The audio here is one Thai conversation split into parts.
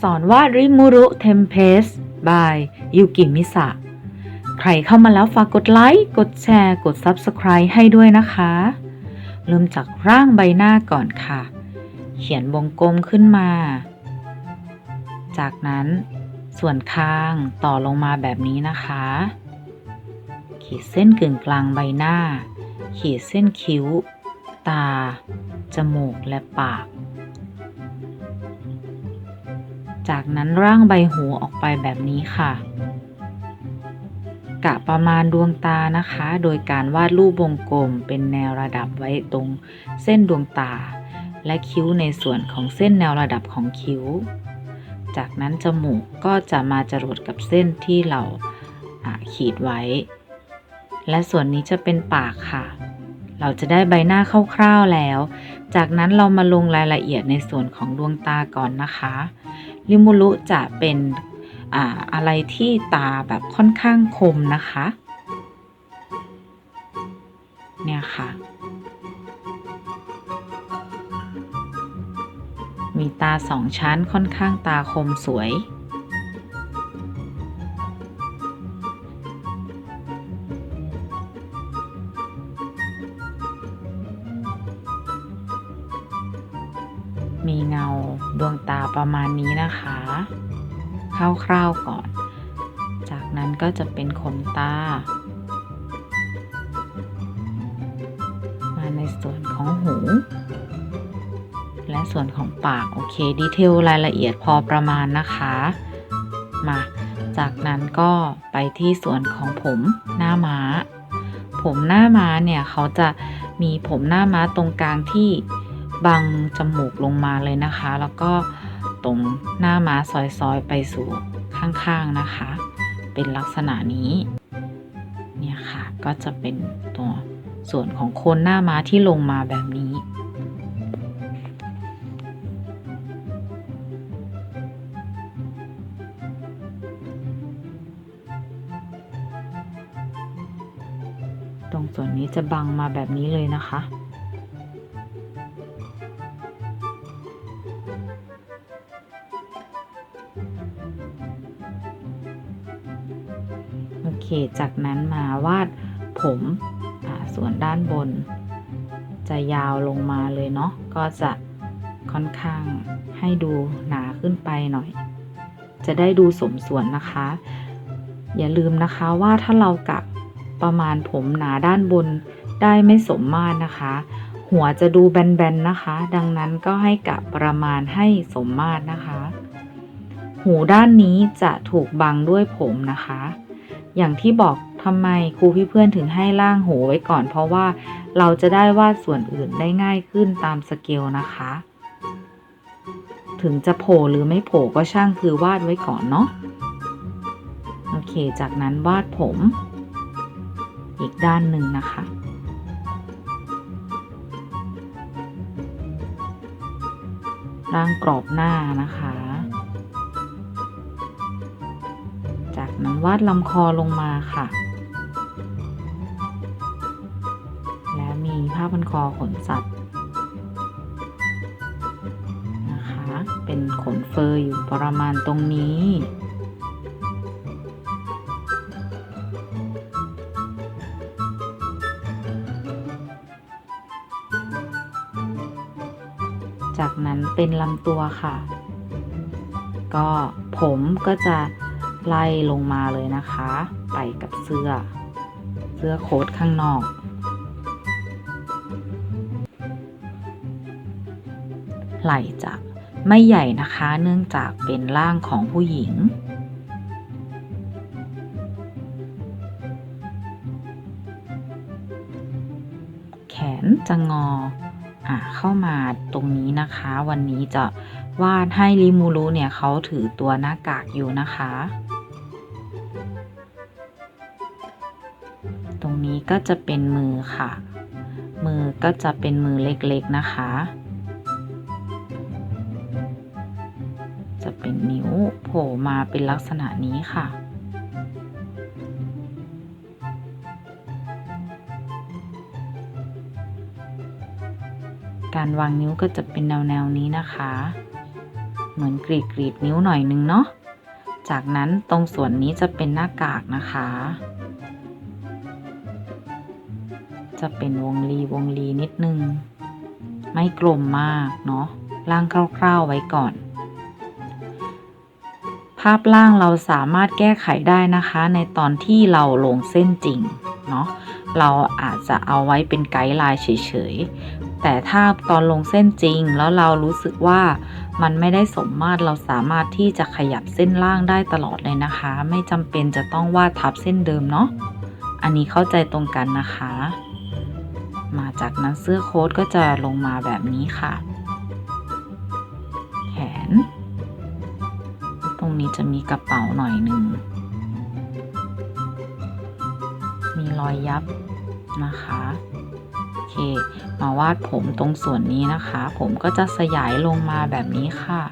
สอนวาดริมูรุเทมเพสบายยูกิมิสะใครเข้ามาแล้วฝากกดไลค์ กดแชร์ กด Subscribe ให้ด้วยนะคะ เริ่มจากร่างใบหน้าก่อนค่ะ เขียนวงกลมขึ้นมา จากนั้นส่วนคางต่อลงมาแบบนี้นะคะ ขีดเส้นกึ่งกลางใบหน้า ขีดเส้นคิ้ว ตา จมูกและปาก จากนั้นร่างใบหูออกไปแบบนี้ค่ะ กะประมาณดวงตานะคะ โดยการวาดรูปวงกลมเป็นแนวระดับไว้ตรงเส้นดวงตา และคิ้วในส่วนของเส้นแนวระดับของคิ้ว จากนั้นจมูกก็จะมาจรดกับเส้นที่เราอ่าขีดไว้ และส่วนนี้จะเป็นปากค่ะเราจะได้ใบหน้าคร่าวๆแล้ว จากนั้นเรามาลงรายละเอียดในส่วนของดวงตาก่อนนะคะ ริมูรุจะเป็นอะไรที่ตาแบบค่อนข้างคมนะคะ เนี่ยค่ะ มีตาสองชั้นค่อนข้างตาคมสวย มีเงาดวงตาประมาณนี้นะคะ คร่าวๆก่อน จากนั้นก็จะเป็นขนตา มาในส่วนของหู และส่วนของปาก โอเค ดีเทลรายละเอียดพอประมาณนะคะ มาจากนั้นก็ไปที่ส่วนของผมหน้าม้า ผมหน้าม้าเนี่ยเขาจะมีผมหน้าม้าตรงกลางที่ บังจมูกลงมาเลยนะคะ แล้วก็ตรงหน้าม้าซอยๆ ไปสู่ข้างๆนะคะ เป็นลักษณะนี้ เนี่ยค่ะก็จะเป็นตัวส่วนของโคนหน้าม้าที่ลงมาแบบนี้ตรงส่วนนี้จะบังมาแบบนี้เลยนะคะ เค จากนั้นมาวาดผมส่วนด้านบน จะยาวลงมาเลยเนาะ ก็จะค่อนข้างให้ดูหนาขึ้นไปหน่อย จะได้ดูสมส่วนนะคะ อย่าลืมนะคะว่าถ้าเรากะประมาณผมหนาด้านบนได้ไม่สมมาตรนะคะ หัวจะดูแบนๆนะคะ ดังนั้นก็ให้กะประมาณให้สมมาตรนะคะ หูด้านนี้จะถูกบังด้วยผมนะคะ อย่างที่บอกทำไมครูพี่เพื่อนถึงให้ล่างหูไว้ก่อน เพราะว่าเราจะได้วาดส่วนอื่นได้ง่ายขึ้นตามสเกลนะคะ ถึงจะโผล่หรือไม่โผล่ก็ช่างคือวาดไว้ก่อนเนาะโอเค จากนั้นวาดผม อีกด้านหนึ่งนะคะร่างกรอบหน้านะคะ จากนั้นวาดลำคอลงมาค่ะ และมีผ้าพันคอขนสัตว์นะคะ เป็นขนเฟอร์อยู่ประมาณตรงนี้จากนั้นเป็นลำตัวค่ะ ก็ผมก็จะ ไล่ลงมาเลยนะคะ ไปกับเสื้อ เสื้อโค้ทข้างนอก ไหล่จะไม่ใหญ่นะคะเนื่องจากเป็นร่างของผู้หญิงแขนจะงออะเข้ามาตรงนี้นะคะ วันนี้จะวาดให้ริมูรุเนี่ยเขาถือตัวหน้ากากอยู่นะคะ นี้ก็จะเป็นมือค่ะ มือก็จะเป็นมือเล็กๆนะคะ จะเป็นนิ้วโผล่มาเป็นลักษณะนี้ค่ะการวางนิ้วก็จะเป็นแนวๆนี้นะคะ เหมือนกรีดกรีดนิ้วหน่อยนึงเนาะ จากนั้นตรงส่วนนี้จะเป็นหน้ากากนะคะ จะเป็นวงรีวงรีนิดนึง ไม่กลมมากเนาะล่างคร่าวๆไว้ก่อน ภาพล่างเราสามารถแก้ไขได้นะคะ ในตอนที่เราลงเส้นจริงเนาะเราอาจจะเอาไว้เป็นไกด์ไลน์เฉยๆ แต่ถ้าตอนลงเส้นจริงแล้วเรารู้สึกว่ามันไม่ได้สมมาตรเราสามารถที่จะขยับเส้นล่างได้ตลอดเลยนะคะ ไม่จำเป็นจะต้องวาดทับเส้นเดิมเนาะอันนี้เข้าใจตรงกันนะคะ มาจากนั้นเสื้อโค้ทก็จะลงมาแบบนี้ค่ะ แขน ตรงนี้จะมีกระเป๋าหน่อยหนึ่ง มีรอยยับนะคะโอเค มาวาดผมตรงส่วนนี้นะคะ ผมก็จะสยายลงมาแบบนี้ค่ะ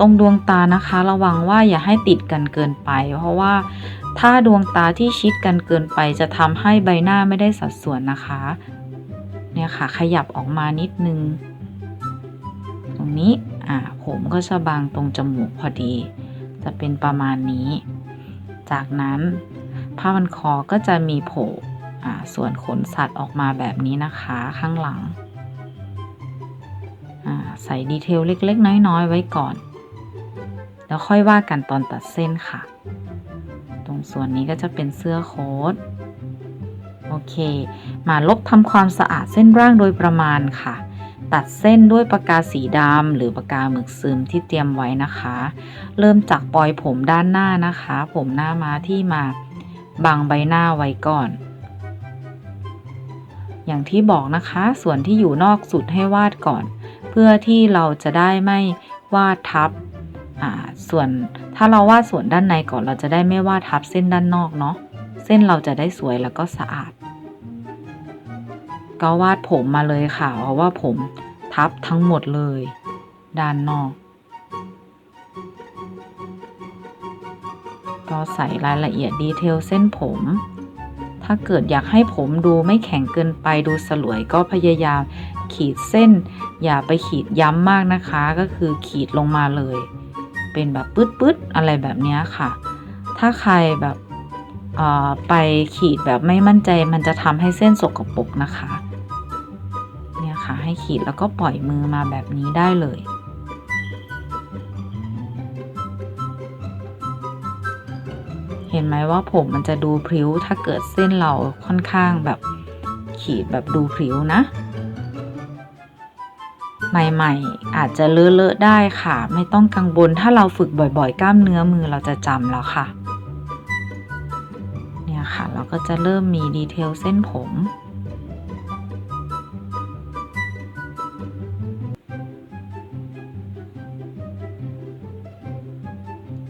ตรงดวงตานะคะ ระวังว่าอย่าให้ติดกันเกินไป เพราะว่าถ้าดวงตาที่ชิดกันเกินไป จะทำให้ใบหน้าไม่ได้สัดส่วนนะคะ เนี่ยค่ะ ขยับออกมานิดนึง ตรงนี้อ่าผมก็จะบางตรงจมูกพอดี จะเป็นประมาณนี้ จากนั้นผ้าพันคอก็จะมีโผล่อ่าส่วนขนสัตว์ออกมาแบบนี้นะคะข้างหลัง ใส่ดีเทลเล็ก ๆ น้อย ๆ ไว้ก่อน แล้วค่อยว่ากันตอนตัดเส้นค่ะ ตรงส่วนนี้ก็จะเป็นเสื้อโค้ทโอเค มาลบทำความสะอาดเส้นร่างโดยประมาณค่ะ ตัดเส้นด้วยปากกาสีดำหรือปากกาหมึกซึมที่เตรียมไว้นะคะ เริ่มจากปลอยผมด้านหน้านะคะ ผมหน้ามาที่มาบังใบหน้าไว้ก่อน อย่างที่บอกนะคะ ส่วนที่อยู่นอกสุดให้วาดก่อน เพื่อที่เราจะได้ไม่วาดทับ ส่วนถ้าเราวาดส่วนด้านในก่อนเราจะได้ไม่วาดทับเส้นด้านนอกเนาะเส้นเราจะได้สวยแล้วก็สะอาด ก็วาดผมมาเลยค่ะเพราะว่าผมทับทั้งหมดเลย ด้านนอก ก็ใส่รายละเอียดดีเทลเส้นผม ถ้าเกิดอยากให้ผมดูไม่แข็งเกินไปดูสลวยก็พยายามขีดเส้น อย่าไปขีดย้ำมากนะคะ ก็คือขีดลงมาเลย เป็นแบบปื๊ดๆอะไรแบบนี้ค่ะ ถ้าใครแบบไปขีดแบบไม่มั่นใจมันจะทำให้เส้นสกปรกนะคะเนี่ยค่ะให้ขีดแล้วก็ปล่อยมือมาแบบนี้ได้เลยเห็นไหมว่าผมมันจะดูพริ้วถ้าเกิดเส้นเราค่อนข้างแบบขีดแบบดูพริ้วนะ ใหม่ๆ อาจจะเลอะๆได้ค่ะ ไม่ต้องกังวลถ้าเราฝึกบ่อยๆ กล้ามเนื้อมือเราจะจำแล้วค่ะ เนี่ยค่ะ เราก็จะเริ่มมีดีเทลเส้นผม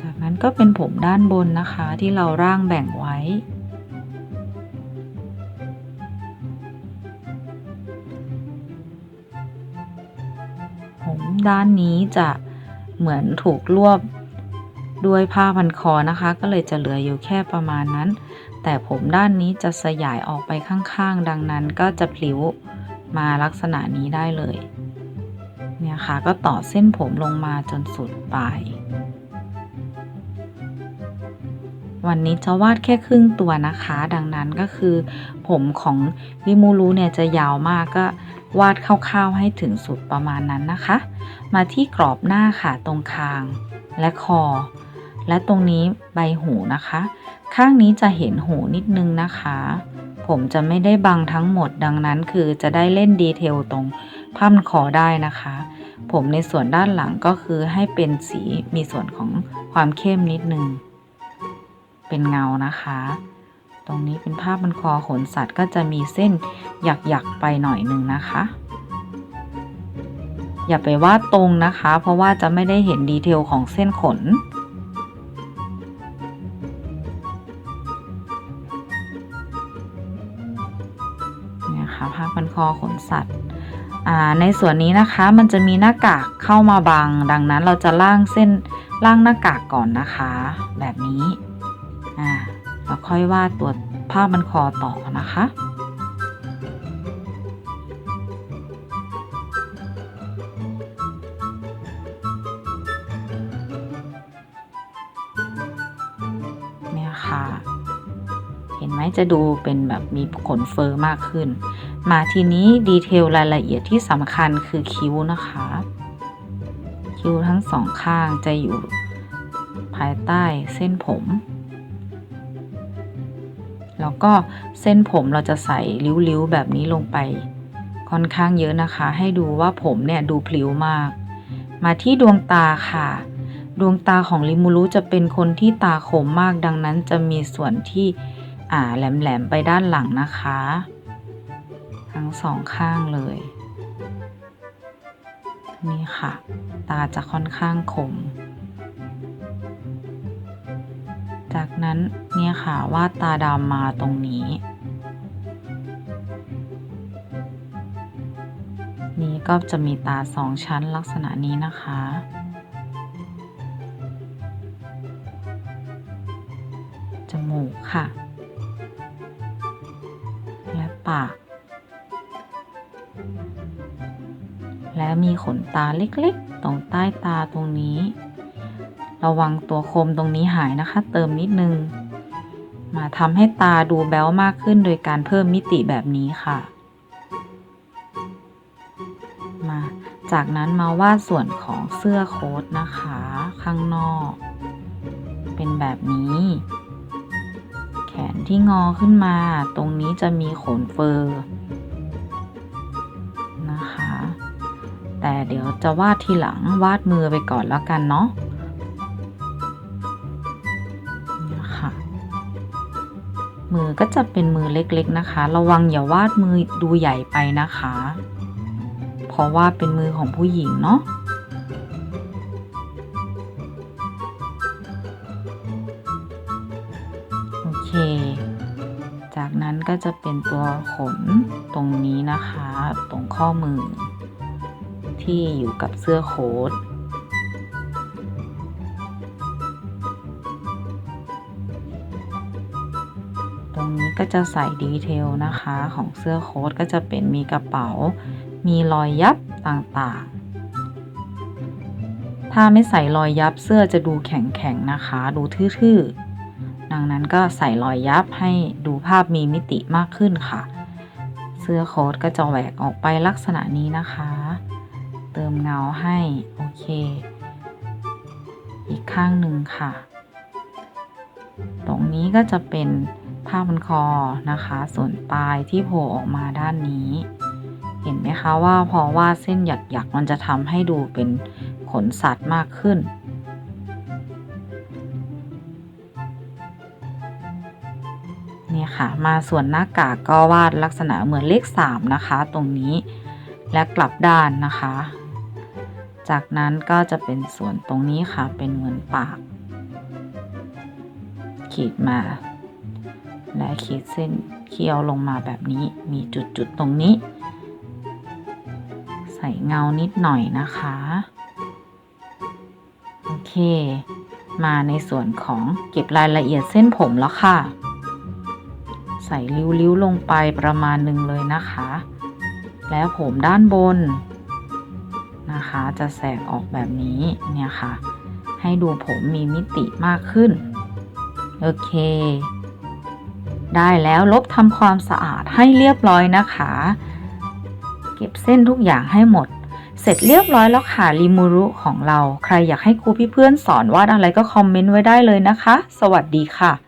จากนั้นก็เป็นผมด้านบนนะคะที่เราร่างแบ่งไว้ ด้านนี้จะเหมือนถูกรวบด้วยผ้าพันคอนะคะ ก็เลยจะเหลืออยู่แค่ประมาณนั้น แต่ผมด้านนี้จะสยายออกไปข้างๆ ดังนั้นก็จะพลิ้วมาลักษณะนี้ได้เลย เนี่ยค่ะก็ต่อเส้นผมลงมาจนสุดปลายวันนี้จะวาดแค่ครึ่งตัวนะคะ ดังนั้นก็คือ ผมของริมูรุเนี่ยจะยาวมากก็ วาดคร่าวๆให้ถึงสุดประมาณนั้นนะคะ มาที่กรอบหน้าค่ะตรงคางและคอ และตรงนี้ใบหูนะคะ ข้างนี้จะเห็นหูนิดนึงนะคะ ผมจะไม่ได้บังทั้งหมดดังนั้นคือจะได้เล่นดีเทลตรงพันคอได้นะคะ ผมในส่วนด้านหลังก็คือให้เป็นสีมีส่วนของความเข้มนิดนึง เป็นเงานะคะ ตรงนี้เป็นผ้าพมันคอขนสัตว์ก็จะมีเส้นหยักๆไปหน่อยหนึ่งนะคะ อย่าไปวาดตรงนะคะ เพราะว่าจะไม่ได้เห็นดีเทลของเส้นขน เนี่ยค่ะผ้าพมันคอขนสัตว์ในส่วนนี้นะคะมันจะมีหน้ากากเข้ามาบัง ดังนั้นเราจะล่างเส้นล่างหน้ากากก่อนนะคะ แบบนี้อ่า แล้วค่อยวาดตัวผ้าบันคอต่อนะคะเนี่ยค่ะ เห็นไหมจะดูเป็นแบบมีขนเฟอร์มากขึ้น มาทีนี้ดีเทลรายละเอียดที่สำคัญคือคิ้วนะคะ คิ้วทั้งสองข้างจะอยู่ภายใต้เส้นผม แล้วก็เส้นผมเราจะใส่ริ้วๆแบบนี้ลงไป ค่อนข้างเยอะนะคะ ให้ดูว่าผมเนี่ยดูพลิ้วมาก มาที่ดวงตาค่ะ ดวงตาของริมูรุจะเป็นคนที่ตาคมมากดังนั้นจะมีส่วนที่อ่าแหลมๆไปด้านหลังนะคะ ทั้งสองข้างเลย นี่ค่ะ ตาจะค่อนข้างคม จากนั้นเนี่ยค่ะวาดตาดำมาตรงนี้ นี่ก็จะมีตาสองชั้นลักษณะนี้นะคะ จมูกค่ะ และปาก และมีขนตาเล็กๆ ตรงใต้ตาตรงนี้ ระวังตัวคมตรงนี้หายนะคะ เติมนิดนึง มาทำให้ตาดูแบ๊วมากขึ้นโดยการเพิ่มมิติแบบนี้ค่ะ มาจากนั้นมาวาดส่วนของเสื้อโค้ทนะคะ ข้างนอก เป็นแบบนี้ แขนที่งอขึ้นมา ตรงนี้จะมีขนเฟอร์นะคะ แต่เดี๋ยวจะวาดทีหลังวาดมือไปก่อนแล้วกันเนาะ มือก็จะเป็นมือเล็กๆนะคะ ระวังอย่าวาดมือดูใหญ่ไปนะคะ เพราะว่าเป็นมือของผู้หญิงเนาะโอเค จากนั้นก็จะเป็นตัวขนตรงนี้นะคะ ตรงข้อมือ ที่อยู่กับเสื้อโค้ท ตรงนี้ก็จะใส่ดีเทลนะคะของเสื้อโค้ทก็จะเป็นมีกระเป๋า มีรอยยับต่างๆ ถ้าไม่ใส่รอยยับเสื้อจะดูแข็งๆนะคะ ดูทื่อๆ ดังนั้นก็ใส่รอยยับให้ดูภาพมีมิติมากขึ้นค่ะ เสื้อโค้ทก็จะแหวกออกไปลักษณะนี้นะคะ เติมเงาให้โอเค อีกข้างหนึ่งค่ะตรงนี้ก็จะเป็น ผ้าพันคอนะคะ ส่วนปลายที่โผล่ออกมาด้านนี้ เห็นไหมคะว่าพอวาดเส้นหยักๆมันจะทำให้ดูเป็นขนสัตว์มากขึ้น เนี่ยค่ะ มาส่วนหน้ากากก็วาดลักษณะเหมือนเลข 3 นะคะ ตรงนี้และกลับด้านนะคะ จากนั้นก็จะเป็นส่วนตรงนี้ค่ะเป็นเหมือนปาก ขีดมา และขีดเส้นเคี้ยวลงมาแบบนี้มีจุดๆตรงนี้ ใส่เงานิดหน่อยนะคะ โอเค มาในส่วนของเก็บรายละเอียดเส้นผมแล้วค่ะ ใส่ริ้วๆลงไปประมาณหนึ่งเลยนะคะ แล้วผมด้านบนนะคะจะแสกออกแบบนี้เนี่ยค่ะ ให้ดูผมมีมิติมากขึ้น โอเค ได้แล้วลบทำความสะอาดให้เรียบร้อยนะคะ เก็บเส้นทุกอย่างให้หมด เสร็จเรียบร้อยแล้วค่ะริมูรุของเรา ใครอยากให้ครูพี่เพื่อนสอนวาดอะไรก็คอมเมนต์ไว้ได้เลยนะคะ สวัสดีค่ะ